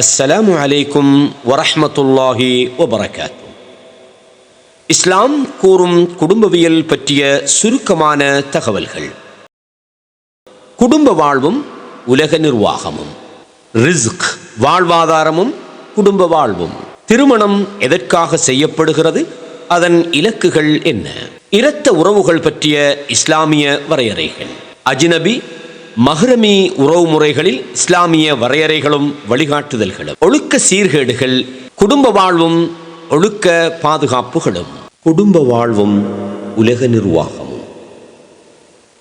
அஸ்ஸலாமு அலைக்கும் வரஹ்மத்துல்லாஹி வபரகாத்து இஸ்லாம் கூறும் குடும்பவியல் பற்றிய சுருக்கமான தகவல்கள். குடும்ப வாழ்வும் உலக நிர்வாகமும். ரிஸ்க் வாழ்வாதாரமும் குடும்ப வாழ்வும். திருமணம் எதற்காக செய்யப்படுகிறது? அதன் இலக்குகள் என்ன? இரத்த உறவுகள் பற்றிய இஸ்லாமிய வரையறைகள். அஜ்னபி மஹ்ரமி உறவு முறைகளில் இஸ்லாமிய வரையறைகளும் வழிகாட்டுதல்களும் ஒழுக்க சீர்கேடுகள் குடும்ப வாழ்வும் ஒழுக்க பாதுகாப்புகளும். குடும்ப வாழ்வும் உலக நிர்வாகமும்.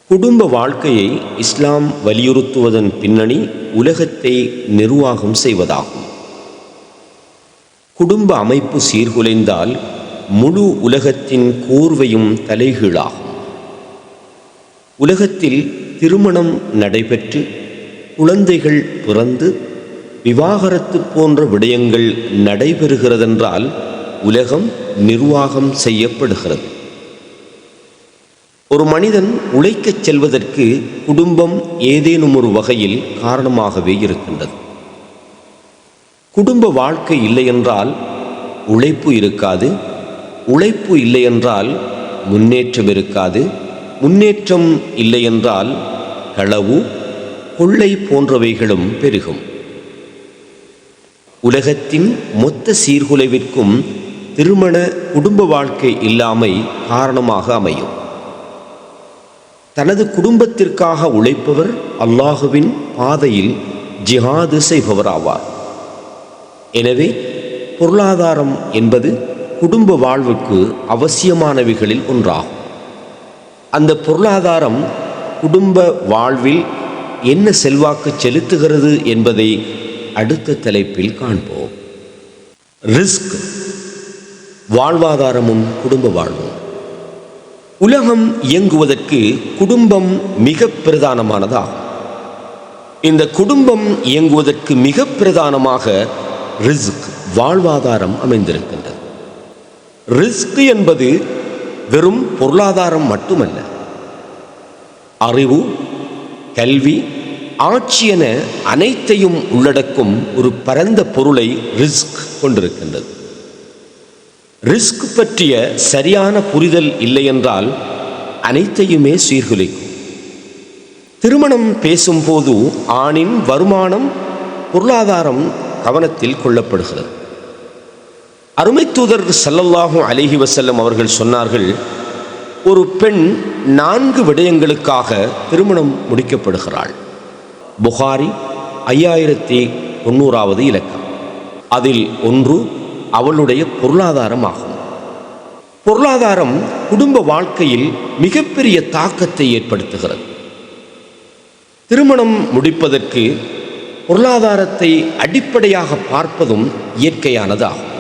குடும்ப வாழ்க்கையை இஸ்லாம் வலியுறுத்துவதன் பின்னணி உலகத்தை நிர்வாகம் செய்வதாகும். குடும்ப அமைப்பு சீர்குலைந்தால் முழு உலகத்தின் கூர்வையும் தலைகீழாகும். உலகத்தில் திருமணம் நடைபெற்று குழந்தைகள் பிறந்து விவாகரத்து போன்ற விடயங்கள் நடைபெறுகிறதென்றால் உலகம் நிர்வாகம் செய்யப்படுகிறது. ஒரு மனிதன் உழைக்கச் செல்வதற்கு குடும்பம் ஏதேனும் ஒரு வகையில் காரணமாகவே இருக்கின்றது. குடும்ப வாழ்க்கை இல்லையென்றால் உழைப்பு இருக்காது உழைப்பு இல்லையென்றால் முன்னேற்றம் இருக்காது முன்னேற்றம் இல்லையென்றால் களவு கொள்ளை போன்றவைகளும் பெருகும். உலகத்தின் மொத்த சீர்குலைவிற்கும் திருமண குடும்ப வாழ்க்கை இல்லாமை காரணமாக அமையும். தனது குடும்பத்திற்காக உழைப்பவர் அல்லாஹுவின் பாதையில் ஜிஹாது செய்பவராவார். எனவே பொருளாதாரம் என்பது குடும்ப வாழ்வுக்கு அவசியமானவைகளில் ஒன்றாகும். அந்த பொருளாதாரம் குடும்ப வாழ்வில் என்ன செல்வாக்கு செலுத்துகிறது என்பதை அடுத்த தலைப்பில் காண்போம். ரிஸ்க் வாழ்வாதாரமும் குடும்ப வாழ்வும். உலகம் இயங்குவதற்கு குடும்பம் மிக பிரதானமானதாகும் இந்த குடும்பம் இயங்குவதற்கு மிக பிரதானமாக ரிஸ்க் வாழ்வாதாரம் அமைந்திருக்கின்றது. ரிஸ்க் என்பது வெறும் பொருளாதாரம் மட்டுமல்ல. அறிவு கல்வி ஆட்சி என அனைத்தையும் உள்ளடக்கும் ஒரு பரந்த பொருளை ரிஸ்க் கொண்டிருக்கின்றது. ரிஸ்க் பற்றிய சரியான புரிதல் இல்லையென்றால் அனைத்தையுமே சீர்குலைக்கும். திருமணம் பேசும்போது ஆணின் வருமானம் பொருளாதாரம் கவனத்தில் கொள்ளப்படுகிறது. அருமை தூதர் சல்லல்லாஹும் அலிஹி வசல்லம் அவர்கள் சொன்னார்கள் ஒரு பெண் நான்கு விடயங்களுக்காக திருமணம் முடிக்கப்படுகிறாள். புகாரி ஐயாயிரத்தி தொண்ணூறாவது இலக்கம். அதில் ஒன்று அவளுடைய பொருளாதாரம் ஆகும் பொருளாதாரம் குடும்ப வாழ்க்கையில் மிகப்பெரிய தாக்கத்தை ஏற்படுத்துகிறது. திருமணம் முடிப்பதற்கு பொருளாதாரத்தை அடிப்படையாக பார்ப்பதும் இயற்கையானதாகும்.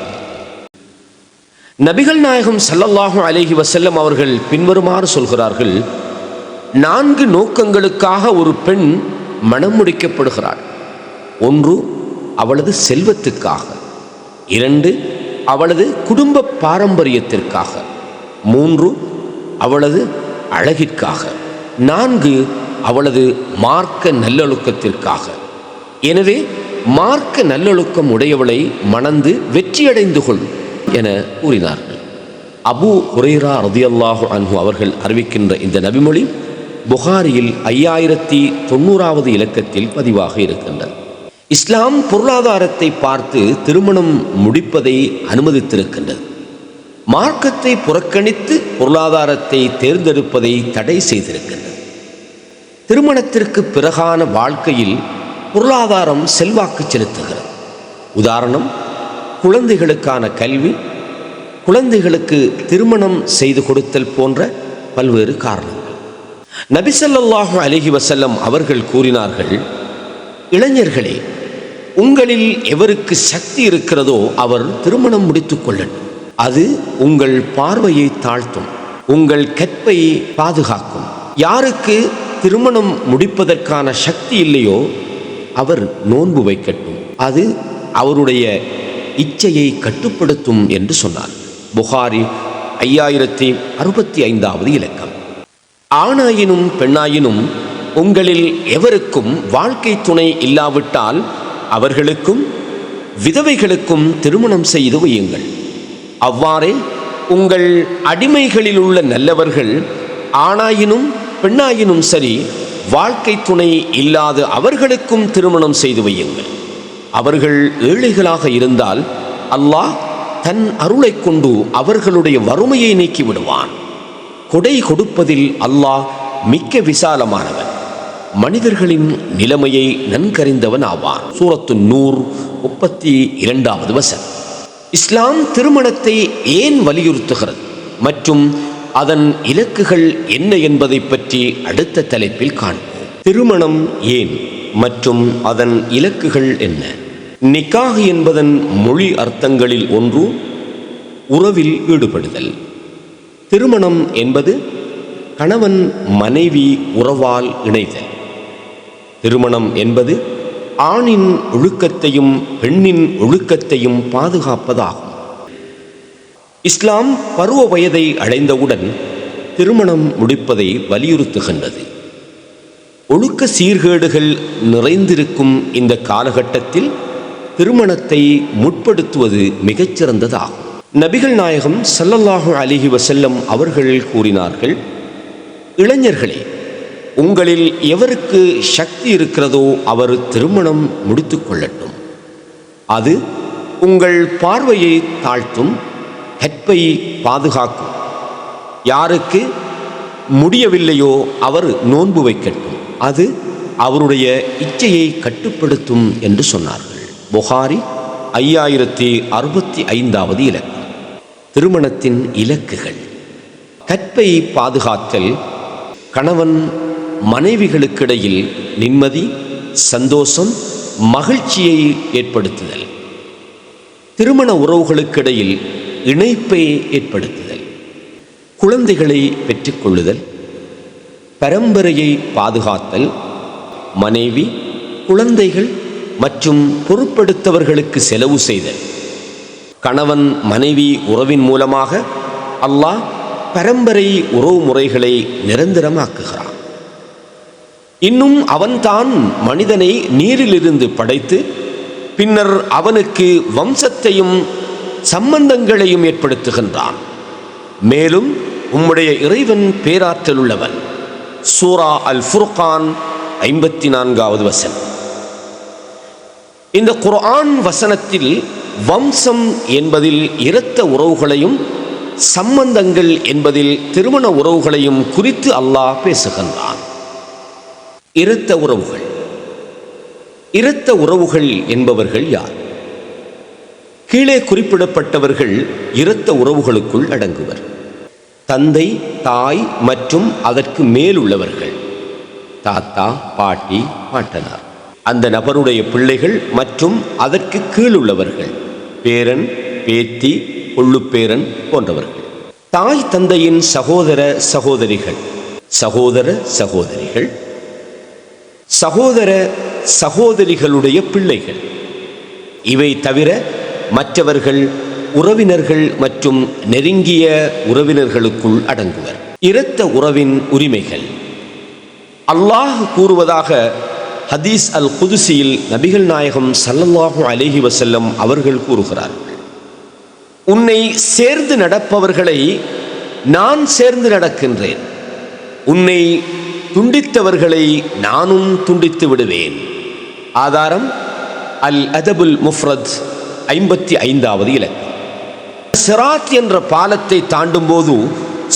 நபிகள் நாயகம் சல்லல்லாஹு அலேஹி வசல்லம் அவர்கள் பின்வருமாறு சொல்கிறார்கள் நான்கு நோக்கங்களுக்காக ஒரு பெண் மனம் முடிக்கப்படுகிறாள். ஒன்று அவளது செல்வத்துக்காக. இரண்டு அவளது குடும்ப பாரம்பரியத்திற்காக. மூன்று அவளது அழகிற்காக. நான்கு அவளது மார்க்க நல்லொழுக்கத்திற்காக. எனவே மார்க்க நல்லொழுக்கம் உடையவளை மணந்து வெற்றியடைந்து கொள்ளும் என கூறினார்கள். அபு ஹுரேரா ரதியல்லாஹு அன்ஹு அவர்கள் அறிவிக்கின்ற இந்த நபிமொழி புகாரியில் ஐயாயிரத்தி தொண்ணூறாவது இலக்கத்தில் பதிவாக இருக்கின்றது. இஸ்லாம் பொருளாதாரத்தை பார்த்து திருமணம் முடிப்பதை அனுமதித்திருக்கின்றது. மார்க்கத்தை புறக்கணித்து பொருளாதாரத்தை தேர்ந்தெடுப்பதை தடை செய்திருக்கின்றது. திருமணத்திற்கு பிறகான வாழ்க்கையில் பொருளாதாரம் செல்வாக்கு செலுத்துகிறது. உதாரணம் குழந்தைகளுக்கான கல்வி குழந்தைகளுக்கு திருமணம் செய்து கொடுத்தல் போன்ற பல்வேறு காரணங்கள். நபிசல்லாஹு அலஹி வசல்லம் அவர்கள் கூறினார்கள் இளைஞர்களே உங்களில் எவருக்கு சக்தி இருக்கிறதோ அவர் திருமணம் முடித்துக் கொள்ளட்டும். அது உங்கள் பார்வையை தாழ்த்தும் உங்கள் கற்பை பாதுகாக்கும். யாருக்கு திருமணம் முடிப்பதற்கான சக்தி இல்லையோ அவர் நோன்பு வைக்கட்டும். அது அவருடைய இச்சையை கட்டுப்படுத்தும் என்று சொன்னார். புகாரி ஐயாயிரத்தி அறுபத்தி ஐந்தாவது இலக்கம். ஆணாயினும் பெண்ணாயினும் உங்களில் எவருக்கும் வாழ்க்கை துணை இல்லாவிட்டால் அவர்களுக்கும் விதவைகளுக்கும் திருமணம் செய்து வையுங்கள். அவ்வாறே உங்கள் அடிமைகளில் உள்ள நல்லவர்கள் ஆணாயினும் பெண்ணாயினும் சரி வாழ்க்கை துணை இல்லாத அவர்களுக்கும் திருமணம் செய்து வையுங்கள். அவர்கள் ஏழைகளாக இருந்தால் அல்லாஹ் தன் அருளைக் கொண்டு அவர்களுடைய வறுமையை நீக்கி விடுவான் கொடை கொடுப்பதில் அல்லாஹ் மிக்க விசாலமானவன். மனிதர்களின் நிலைமையை நன்கறிந்தவன் ஆவான் சூரத்து நூர் முப்பத்தி இரண்டாவது வசன். இஸ்லாம் திருமணத்தை ஏன் வலியுறுத்துகிறது? மற்றும் அதன் இலக்குகள் என்ன என்பதை பற்றி அடுத்த தலைப்பில் காண்போம். திருமணம் ஏன்? மற்றும் அதன் இலக்குகள் என்ன? நிக்காஹ் என்பதன் மொழி அர்த்தங்களில் ஒன்று உறவில் ஈடுபடுதல். திருமணம் என்பது கணவன் மனைவி உறவால் இணைதல். திருமணம் என்பது ஆணின் ஒழுக்கத்தையும் பெண்ணின் ஒழுக்கத்தையும் பாதுகாப்பதாகும். இஸ்லாம் பருவ வயதை அடைந்தவுடன் திருமணம் முடிப்பதை வலியுறுத்துகின்றது. ஒழுக்க சீர்கேடுகள் நிறைந்திருக்கும் இந்த காலகட்டத்தில் திருமணத்தை முற்படுத்துவது மிகச்சிறந்ததாகும். நபிகள் நாயகம் சல்லல்லாஹு அலிஹி வசல்லம் அவர்கள் கூறினார்கள் இளைஞர்களே உங்களில் எவருக்கு சக்தி இருக்கிறதோ அவர் திருமணம் முடித்து கொள்ளட்டும். அது உங்கள் பார்வையை தாழ்த்தும் ஹெட்பை பாதுகாக்கும். யாருக்கு முடியவில்லையோ அவர் நோன்பு வைக்கட்டும். அது அவருடைய இச்சையை கட்டுப்படுத்தும் என்று சொன்னார்கள். புகாரி ஐயாயிரத்தி அறுபத்தி ஐந்தாவது இலக்கு. திருமணத்தின் இலக்குகள். கற்பை பாதுகாத்தல் கணவன் மனைவிகளுக்கிடையில் நிம்மதி சந்தோஷம் மகிழ்ச்சியை ஏற்படுத்துதல். திருமண உறவுகளுக்கிடையில் இணைப்பை ஏற்படுத்துதல். குழந்தைகளை பெற்றுக்கொள்ளுதல். பரம்பரையை பாதுகாத்தல். மனைவி குழந்தைகள் மற்றும் பொறுப்படுத்தவர்களுக்கு செலவு செய்தல். கணவன் மனைவி உறவின் மூலமாக அல்லாஹ் பரம்பரை உறவு முறைகளை நிரந்தரமாக்குகிறான். இன்னும் அவன்தான் மனிதனை நீரிலிருந்து படைத்து பின்னர் அவனுக்கு வம்சத்தையும் சம்பந்தங்களையும் ஏற்படுத்துகின்றான். மேலும் உம்முடைய இறைவன் பேராற்றல் உள்ளவன் சூரா அல் ஃபுர்கான் ஐம்பத்தி நான்காவது வசனம். இந்த குர்ஆன் வசனத்தில் வம்சம் என்பதில் இரத்த உறவுகளையும் சம்பந்தங்கள் என்பதில் திருமண உறவுகளையும் குறித்து அல்லாஹ் பேசுகின்றான். இரத்த உறவுகள். இரத்த உறவுகள் என்பவர்கள் யார்? கீழே குறிப்பிடப்பட்டவர்கள் இரத்த உறவுகளுக்குள் அடங்குவர். தந்தை தாய் மற்றும் அதற்கு மேலுள்ளவர்கள். தாத்தா பாட்டி பாட்டனார். அந்த நபருடைய பிள்ளைகள் மற்றும் அதற்கு கீழுள்ளவர்கள். பேரன் பேத்தி கொள்ளுப்பேரன் போன்றவர்கள். தாய் தந்தையின் சகோதர சகோதரிகள். சகோதர சகோதரிகள். சகோதர சகோதரிகளுடைய பிள்ளைகள். இவை தவிர மற்றவர்கள் உறவினர்கள் மற்றும் நெருங்கிய உறவினர்களுக்குள் அடங்குவர். இரத்த உறவின் உரிமைகள். அல்லாஹ் கூறுவதாக ஹதீஸ் அல் குதுசியில் நபிகள் நாயகம் சல்லல்லாஹு அலேஹி வசல்லம் அவர்கள் கூறுகிறார்கள் உன்னை சேர்ந்து நடப்பவர்களை நான் சேர்ந்து நடக்கின்றேன். உன்னை துண்டித்தவர்களை நானும் துண்டித்து விடுவேன். ஆதாரம் அல் அதபுல் முஃப்ரத் ஐம்பத்தி ஐந்தாவது இலக்கம் சிராத் என்ற பாலத்தை தாண்டும் போது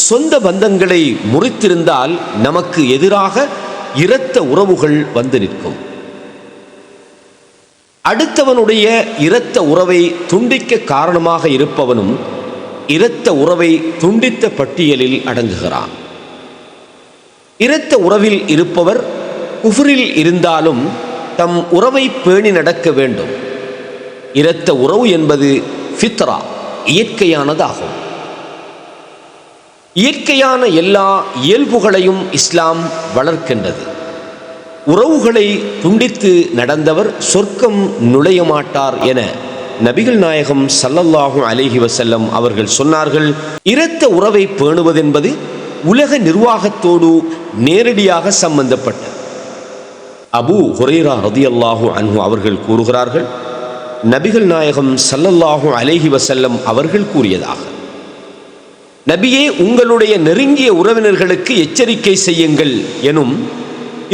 சொந்த பந்தங்களை முறித்திருந்தால் நமக்கு எதிராக இரத்த உறவுகள் வந்து நிற்கும். அடுத்தவனுடைய இரத்த உறவை துண்டிக்க காரணமாக இருப்பவனும் இரத்த உறவை துண்டித்த பட்டியலில் அடங்குகிறான். இரத்த உறவில் இருப்பவர் குஃப்ரில் இருந்தாலும் தம் உறவை பேணி நடக்க வேண்டும். இரத்த உறவு என்பது ஃபித்ரா இயற்கையானதாகும். இயற்கையான எல்லா இயல்புகளையும் இஸ்லாம் வளர்க்கின்றது. உறவுகளை துண்டித்து நடந்தவர் சொர்க்கம் நுழைய மாட்டார் என நபிகள் நாயகம் சல்லல்லாஹும் அலிஹி வசல்லம் அவர்கள் சொன்னார்கள். இரத்த உறவை பேணுவதென்பது உலக நிர்வாகத்தோடு நேரடியாக சம்பந்தப்பட்டது. அபு ஹுரைரா ரதியல்லாஹு அன்ஹு அவர்கள் கூறுகிறார்கள் நபிகள் நாயகம் சல்லல்லாஹும் அலேஹி வசல்லம் அவர்கள் கூறியதாக. நபியே உங்களுடைய நெருங்கிய உறவினர்களுக்கு எச்சரிக்கை செய்யுங்கள் எனும்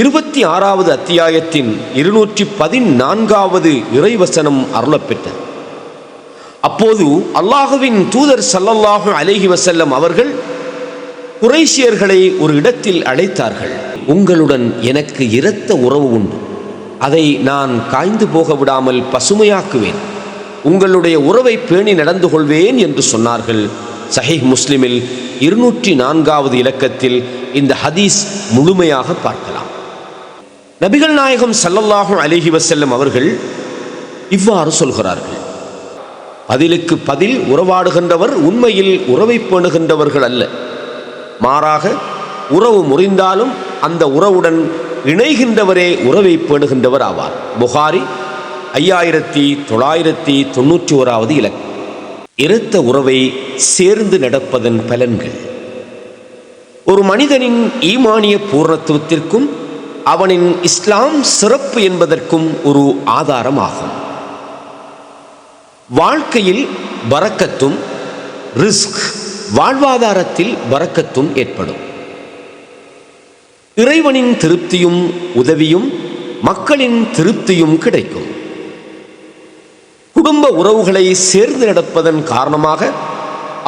இருபத்தி ஆறாவது அத்தியாயத்தின் இருநூற்றி பதினான்காவது இறைவசனம் அருளப்பெற்றது. அப்போது அல்லாஹுவின் தூதர் சல்லல்லாஹு அலைஹி வசல்லம் அவர்கள் குறைஷியர்களை ஒரு இடத்தில் அழைத்தார்கள். உங்களுடன் எனக்கு இரத்த உறவு உண்டு. அதை நான் காய்ந்து போக விடாமல் பசுமையாக்குவேன். உங்களுடைய உறவை பேணி நடந்து கொள்வேன் என்று சொன்னார்கள். சஹீஹ் முஸ்லிமில் இருநூற்றி நான்காவது இலக்கத்தில் இந்த ஹதீஸ் முழுமையாக பார்க்கலாம். நபிகள் நாயகம் சல்லல்லாஹும் அலிஹி வசல்லம் அவர்கள் இவ்வாறு சொல்கிறார்கள். பதிலுக்கு பதில் உறவாடுகின்றவர் உண்மையில் உறவை பேணுகின்றவர்கள் அல்ல. மாறாக உறவு முறிந்தாலும் அந்த உறவுடன் இணைகின்றவரே உறவை பேணுகின்றவர் ஆவார். புகாரி ஐயாயிரத்தி தொள்ளாயிரத்தி தொண்ணூற்றி ஓராவது இலக்கம் இரத்த உறவை சேர்ந்து நடப்பதன் பலன்கள். ஒரு மனிதனின் ஈமானிய பூர்ணத்துவத்திற்கும் அவனின் இஸ்லாம் சிறப்பு என்பதற்கும் ஒரு ஆதாரமாகும். வாழ்க்கையில் பறக்கத்தும் ரிஸ்க் வாழ்வாதாரத்தில் பறக்கத்தும் ஏற்படும். இறைவனின் திருப்தியும் உதவியும் மக்களின் திருப்தியும் கிடைக்கும். குடும்ப உறவுகளை சேர்ந்து நடப்பதன் காரணமாக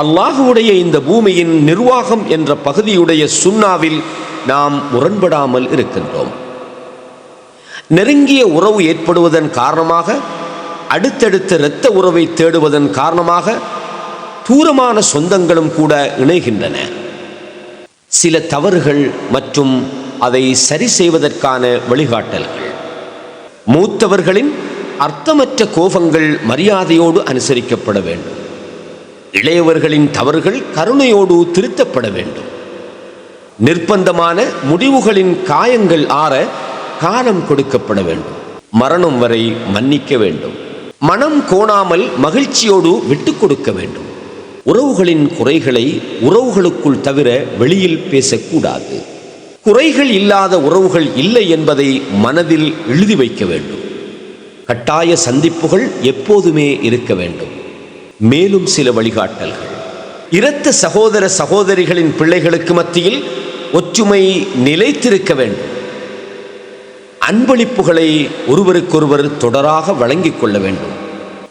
அல்லாஹுடைய இந்த பூமியின் நிர்வாகம் என்ற பகுதியுடைய சுண்ணாவில் நாம் முரண்படாமல் இருக்கின்றோம். நெருங்கிய உறவு ஏற்படுவதன் காரணமாக அடுத்தடுத்த இரத்த உறவை தேடுவதன் காரணமாக தூரமான சொந்தங்களும் கூட இணைகின்றன. சில தவறுகள் மற்றும் அதை சரி செய்வதற்கான வழிகாட்டல்கள். மூத்தவர்களின் அர்த்தமற்ற கோபங்கள் மரியாதையோடு அனுசரிக்கப்பட வேண்டும். இளையவர்களின் தவறுகள் கருணையோடு திருத்தப்பட வேண்டும். நிர்பந்தமான முடிவுகளின் காயங்கள் ஆற காலம் கொடுக்கப்பட வேண்டும். மரணம் வரை மன்னிக்க வேண்டும். மனம் கோணாமல் மகிழ்ச்சியோடு விட்டுக் கொடுக்க வேண்டும். உறவுகளின் குறைகளை உறவுகளுக்குள் தவிர வெளியில் பேசக்கூடாது. குறைகள் இல்லாத உறவுகள் இல்லை என்பதை மனதில் எழுதி வைக்க வேண்டும். கட்டாய சந்திப்புகள் எப்போதுமே இருக்க வேண்டும். மேலும் சில வழிகாட்டல்கள். இரத்த சகோதர சகோதரிகளின் பிள்ளைகளுக்கு மத்தியில் ஒற்றுமை நிலைத்திருக்க வேண்டும். அன்பளிப்புகளை ஒருவருக்கொருவர் தொடராக வழங்கிக் கொள்ள வேண்டும்.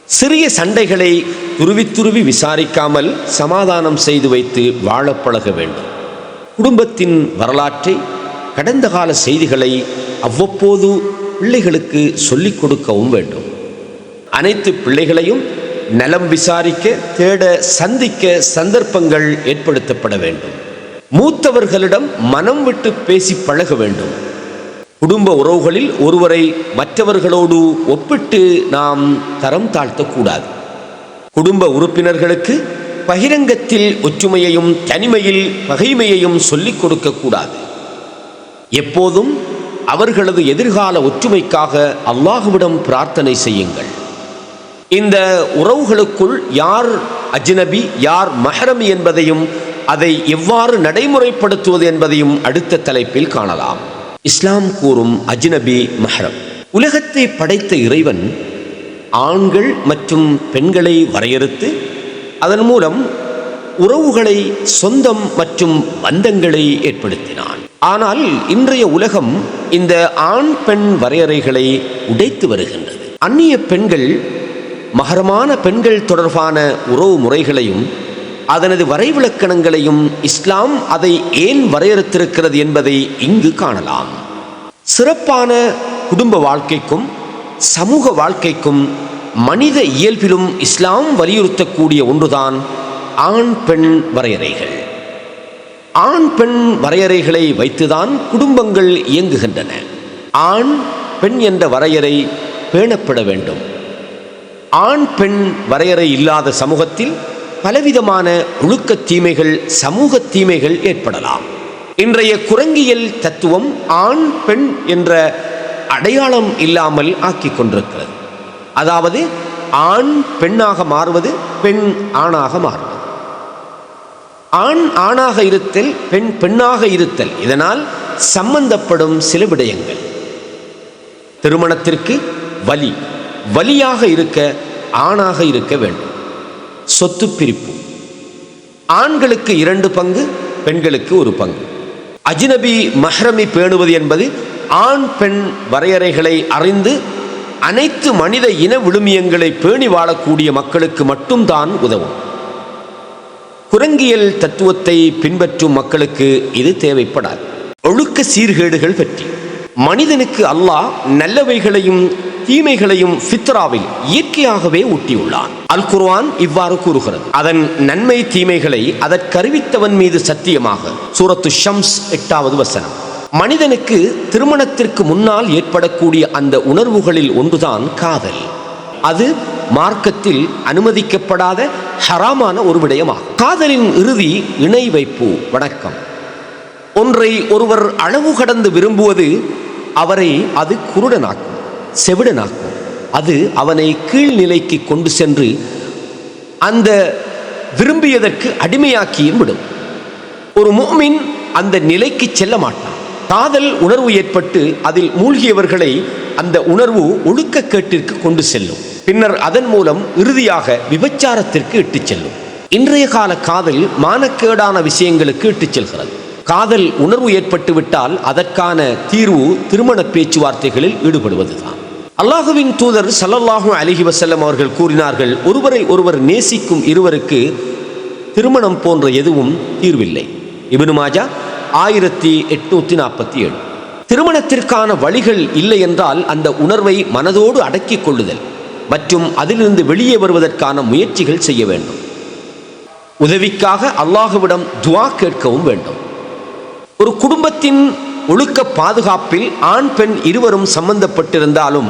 சிறிய சண்டைகளை துருவி துருவி விசாரிக்காமல் சமாதானம் செய்து வைத்து வாழப் பழக வேண்டும். குடும்பத்தின் வரலாற்றை கடந்த கால செய்திகளை அவ்வப்போது பிள்ளைகளுக்கு சொல்லிக் கொடுக்கவும் வேண்டும். அனைத்து பிள்ளைகளையும் நலம் விசாரிக்க தேட சந்திக்க சந்தர்ப்பங்கள் ஏற்படுத்தப்பட வேண்டும். மூத்தவர்களிடம் மனம் விட்டு பேசி பழக வேண்டும். குடும்ப உறவுகளில் ஒருவரை மற்றவர்களோடு ஒப்பிட்டு நாம் தரம் தாழ்த்தக்கூடாது. குடும்ப உறுப்பினர்களுக்கு பகிரங்கத்தில் ஒற்றுமையையும் தனிமையில் பகைமையையும் சொல்லிக் கொடுக்கக்கூடாது. எப்போதும் அவர்களது எதிர்கால ஒற்றுமைக்காக அல்லாஹுவிடம் பிரார்த்தனை செய்யுங்கள். இந்த உறவுகளுக்குள் யார் அஜ்னபி யார் மஹரமி என்பதையும் அதை எவ்வாறு நடைமுறைப்படுத்துவது என்பதையும் அடுத்த தலைப்பில் காணலாம். இஸ்லாம் கூறும் அஜ்னபி மஹரம். உலகத்தை படைத்த இறைவன் ஆண்கள் மற்றும் பெண்களை வரையறுத்து அதன் மூலம் உறவுகளை சொந்தம் மற்றும் பந்தங்களை ஏற்படுத்தினான். ஆனால் இன்றைய உலகம் இந்த ஆண் பெண் வரையறைகளை உடைத்து வருகின்றது. அந்நிய பெண்கள் மகரமான பெண்கள் தொடர்பான உறவு முறைகளையும் அதனது வரைவிலக்கணங்களையும் இஸ்லாம் அதை ஏன் வரையறுத்திருக்கிறது என்பதை இங்கு காணலாம். சிறப்பான குடும்ப வாழ்க்கைக்கும் சமூக வாழ்க்கைக்கும் மனித இயல்பிலும் இஸ்லாம் வலியுறுத்தக்கூடிய ஒன்றுதான் ஆண் பெண் வரையறைகள். ஆண் பெண் வரையறைகளை வைத்துதான் குடும்பங்கள் இயங்குகின்றன. ஆண் பெண் என்ற வரையறை பேணப்பட வேண்டும். ஆண் பெண் வரையறை இல்லாத சமூகத்தில் பலவிதமான ஒழுக்க தீமைகள் சமூக தீமைகள் ஏற்படலாம். இன்றைய குரங்கியல் தத்துவம் ஆண் பெண் என்ற அடையாளம் இல்லாமல் ஆக்கிக் கொண்டிருக்கிறது. அதாவது ஆண் பெண்ணாக மாறுவது பெண் ஆணாக மாறுவது. ஆண் ஆணாக இருத்தல் பெண் பெண்ணாக இருத்தல். இதனால் சம்பந்தப்படும் சில விடயங்கள். திருமணத்திற்கு வலி. வலியாக இருக்க ஆணாக இருக்க வேண்டும். சொத்து பிரிப்பு. ஆண்களுக்கு இரண்டு பங்கு பெண்களுக்கு ஒரு பங்கு. அஜினபி மஹ்ரமி பேணுவது என்பது ஆண் பெண் வரையறைகளை அறிந்து அனைத்து மனித இன விழுமியங்களை பேணி வாழக்கூடிய மக்களுக்கு மட்டும்தான் உதவும். குரங்கியல் தத்துவத்தை பின்பற்றும் மக்களுக்கு இது தேவைப்படாது. ஒழுக்க சீர்கேடுகள் பற்றி. மனிதனுக்கு அல்லாஹ் நல்லவைகளையும் தீமைகளையும் ஃபித்ராவில் இயற்கையாகவே ஊட்டியுள்ளான். அல் குர்வான் இவ்வாறு கூறுகிறது. அதன் நன்மை தீமைகளை அதற்கறிவித்தவன் மீது சத்தியமாக. சூரத்து ஷம்ஸ் எட்டாவது வசனம். மனிதனுக்கு திருமணத்திற்கு முன்னால் ஏற்படக்கூடிய அந்த உணர்வுகளில் ஒன்றுதான் காதல். அது மார்க்கத்தில் அனுமதிக்கப்படாத ஹராமான ஒரு விடயமாகும். காதலின் இறுதி இணை வைப்பு வணக்கம். ஒன்றை ஒருவர் அளவு கடந்து விரும்புவது அவரை அது குருடனாக்கும் செவிடனாக்கும். அது அவனை கீழ்நிலைக்கு கொண்டு சென்று அந்த விரும்பியதற்கு அடிமையாக்கியும் விடும். ஒரு முஃமின் அந்த நிலைக்கு செல்ல மாட்டான். காதல் உணர்வு ஏற்பட்டு அதில் மூழ்கியவர்களை அந்த உணர்வு ஒழுக்க கேட்டிற்கு கொண்டு செல்லும். பின்னர் அதன் மூலம் இறுதியாக விபச்சாரத்திற்கு இட்டுச் செல்லும். இன்றைய கால காதல் மானக்கேடான விஷயங்களுக்கு இட்டுச் செல்கிறது. காதல் உணர்வு ஏற்பட்டுவிட்டால் அதற்கான தீர்வு திருமண பேச்சுவார்த்தைகளில் ஈடுபடுவதுதான். அல்லாஹுவின் தூதர் சல்லல்லாஹு அலிஹி வசல்லம் அவர்கள் கூறினார்கள் ஒருவரை ஒருவர் நேசிக்கும் இருவருக்கு திருமணம் போன்ற எதுவும் தீர்வில்லை. இப்னு மாஜா ஆயிரத்தி எட்நூத்தி நாற்பத்தி ஏழு. திருமணத்திற்கான வழிகள் இல்லை என்றால் அந்த உணர்வை மனதோடு அடக்கிக் கொள்ளுதல். மற்றும் அதிலிருந்து வெளியே வருவதற்கான முயற்சிகள் செய்ய வேண்டும். உதவிக்காக அல்லாஹுவிடம் துவா கேட்கவும் வேண்டும். ஒரு குடும்பத்தின் ஒழுக்க பாதுகாப்பில் ஆண் பெண் இருவரும் சம்பந்தப்பட்டிருந்தாலும்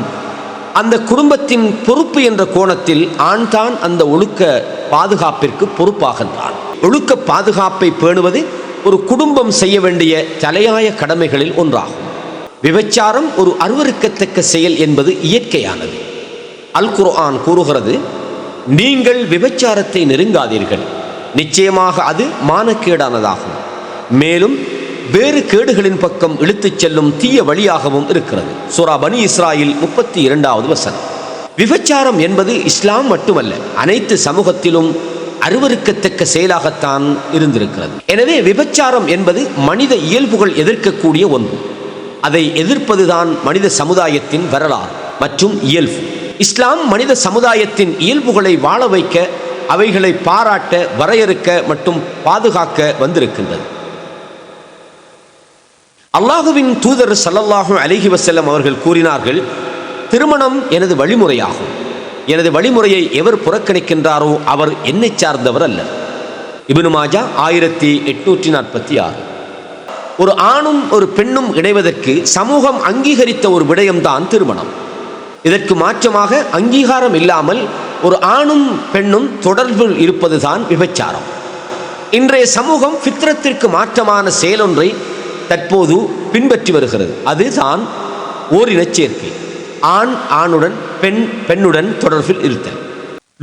அந்த குடும்பத்தின் பொறுப்பு என்ற கோணத்தில் ஆண் தான் அந்த ஒழுக்க பாதுகாப்பிற்கு பொறுப்பாகின்றான். ஒழுக்க பாதுகாப்பை பேணுவது ஒரு குடும்பம் செய்ய வேண்டிய தலையாய கடமைகளில் ஒன்றாகும். விபச்சாரம் ஒரு அருவருக்கத்தக்க செயல் என்பது இயற்கையானது. அல் குர்ஆன் கூறுகிறது நீங்கள் விபச்சாரத்தை நெருங்காதீர்கள். நிச்சயமாக அது மானக்கேடானதாகும். மேலும் வேறு கேடுகளின் பக்கம் இழுத்துச் செல்லும் தீய வழியாகவும் இருக்கிறது. சூரா பனி இஸ்ராயில் முப்பத்தி இரண்டாவது வசனம். விபச்சாரம் என்பது இஸ்லாம் மட்டுமல்ல அனைத்து சமூகத்திலும் அருவருக்கத்தக்க செயலாகத்தான் இருந்திருக்கிறது. எனவே விபச்சாரம் என்பது மனித இயல்புகள் எதிர்க்கக்கூடிய ஒன்று. அதை எதிர்ப்பதுதான் மனித சமுதாயத்தின் வரலாறு மற்றும் இயல்பு. இஸ்லாம் மனித சமுதாயத்தின் இயல்புகளை வாழ வைக்க அவைகளை பாராட்ட வரையறுக்க மற்றும் பாதுகாக்க வந்திருக்கின்றது. அல்லாஹுவின் தூதர் சல்லல்லாஹும் அலிஹி வசல்லம் அவர்கள் கூறினார்கள் திருமணம் எனது வழிமுறையாகும். எனது வழிமுறையை எவர் புறக்கணிக்கின்றாரோ அவர் என்னை சார்ந்தவர் அல்ல. இப்னு மாஜா ஆயிரத்தி எட்நூற்றி நாற்பத்தி ஆறு. ஒரு ஆணும் ஒரு பெண்ணும் இணைவதற்கு சமூகம் அங்கீகரித்த ஒரு விடயம்தான் திருமணம். இதற்கு மாற்றமாக அங்கீகாரம் இல்லாமல் ஒரு ஆணும் பெண்ணும் தொடர்பில் இருப்பதுதான் விபச்சாரம். இன்றைய சமூகம் பித்திரத்திற்கு மாற்றமான செயலொன்றை தற்போது பின்பற்றி வருகிறது. அதுதான் ஓரினச்சேர்க்கை ஆண் ஆணுடன் பெண் பெண்ணுடன் தொடர்பில் இருத்தல்.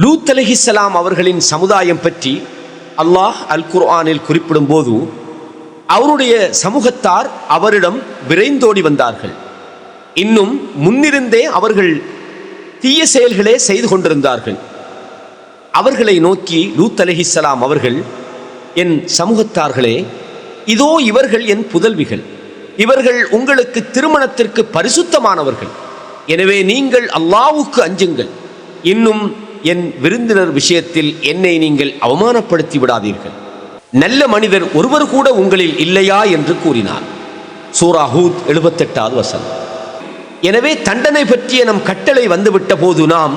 லூத் அலைஹிஸ்ஸலாம் அவர்களின் சமுதாயம் பற்றி அல்லாஹ் அல் குர்ஆனில் குறிப்பிடும் போது அவருடைய சமூகத்தார் அவரிடம் விரைந்தோடி வந்தார்கள். இன்னும் முன்னிருந்தே அவர்கள் தீய செயல்களே செய்து கொண்டிருந்தார்கள். அவர்களை நோக்கி லூத் அலஹிசலாம் அவர்கள் என் சமூகத்தார்களே இதோ இவர்கள் என் புதல்விகள். இவர்கள் உங்களுக்கு திருமணத்திற்கு பரிசுத்தமானவர்கள். எனவே நீங்கள் அல்லாவுக்கு அஞ்சுங்கள். இன்னும் என் விருந்தினர் விஷயத்தில் என்னை நீங்கள் அவமானப்படுத்தி விடாதீர்கள். நல்ல மனிதர் ஒருவர் கூட உங்களில் இல்லையா? என்று கூறினார். சூராஹூத் எழுபத்தெட்டாவது வசனம். எனவே தண்டனை பற்றிய நம் கட்டளை வந்துவிட்ட போது நாம்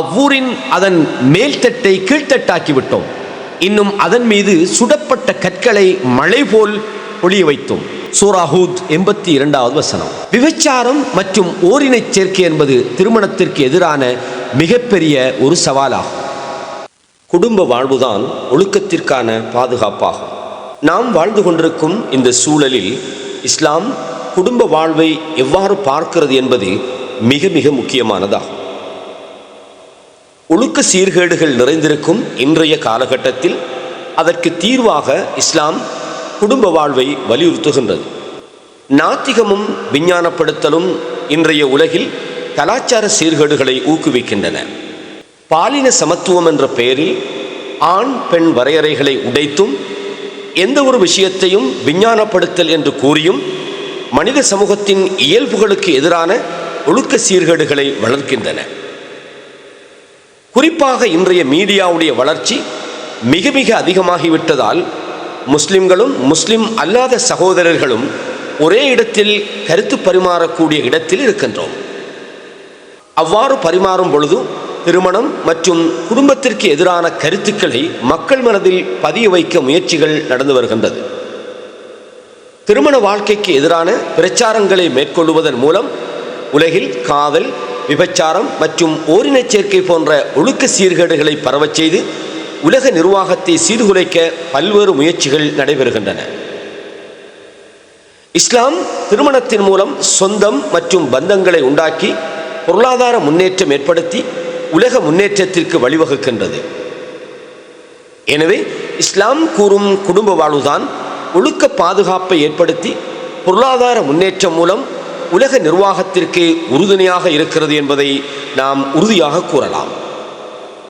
அவ்வூரின் அதன் மேல்தட்டை கீழ்த்தட்டாக்கி விட்டோம் இன்னும் அதன் மீது சுடப்பட்ட கற்களை மழை போல் ஒளிய வைத்தோம். சூராஹூத் எண்பத்தி இரண்டாவது வசனம். விபச்சாரம் மற்றும் ஓரினை சேர்க்கை என்பது திருமணத்திற்கு எதிரான மிகப்பெரிய ஒரு சவாலாகும். குடும்ப வாழ்வுதான் ஒழுக்கத்திற்கான பாதுகாப்பாகும். நாம் வாழ்ந்து கொண்டிருக்கும் இந்த சூழலில் இஸ்லாம் குடும்ப வாழ்வை எவ்வாறு பார்க்கிறது என்பது மிக மிக முக்கியமானதாகும். ஒழுக்க சீர்கேடுகள் நிறைந்திருக்கும் இன்றைய காலகட்டத்தில் அதற்கு தீர்வாக இஸ்லாம் குடும்ப வாழ்வை வலியுறுத்துகின்றது. நாத்திகமும் விஞ்ஞானப்படுத்தலும் இன்றைய உலகில் கலாச்சார சீர்கேடுகளை ஊக்குவிக்கின்றன. பாலின சமத்துவம் என்ற பெயரில் ஆண் பெண் வரையறைகளை உடைத்தும் எந்த ஒரு விஷயத்தையும் விஞ்ஞானப்படுத்தல் என்று கூறியும் மனித சமூகத்தின் இயல்புகளுக்கு எதிரான ஒழுக்க சீர்கேடுகளை வளர்க்கின்றன. குறிப்பாக இன்றைய மீடியாவுடைய வளர்ச்சி மிக மிக அதிகமாகிவிட்டதால் முஸ்லிம்களும் முஸ்லிம் அல்லாத சகோதரர்களும் ஒரே இடத்தில் கருத்து பரிமாறக்கூடிய இடத்தில் இருக்கின்றோம். அவ்வாறு பரிமாறும் பொழுது திருமணம் மற்றும் குடும்பத்திற்கு எதிரான கருத்துக்களை மக்கள் மனதில் பதிய வைக்க முயற்சிகள் நடந்து வருகின்றது. திருமண வாழ்க்கைக்கு எதிரான பிரச்சாரங்களை மேற்கொள்வதன் மூலம் உலகில் காதல் விபச்சாரம் மற்றும் ஓரினச் சேர்க்கை போன்ற ஒழுக்க சீர்கேடுகளை பரவச் செய்து உலக நிர்வாகத்தை சீர்குலைக்க பல்வேறு முயற்சிகள் நடைபெறுகின்றன. இஸ்லாம் திருமணத்தின் மூலம் சொந்தம் மற்றும் பந்தங்களை உண்டாக்கி பொருளாதார முன்னேற்றம் ஏற்படுத்தி உலக முன்னேற்றத்திற்கு வழிவகுக்கின்றது. எனவே இஸ்லாம் கூறும் குடும்ப வாழ்வுதான் ஒழுக்க பாதுகாப்பை ஏற்படுத்தி பொருளாதார முன்னேற்றம் மூலம் உலக நிர்வாகத்திற்கு உறுதுணையாக இருக்கிறது என்பதை நாம் உறுதியாக கூறலாம்.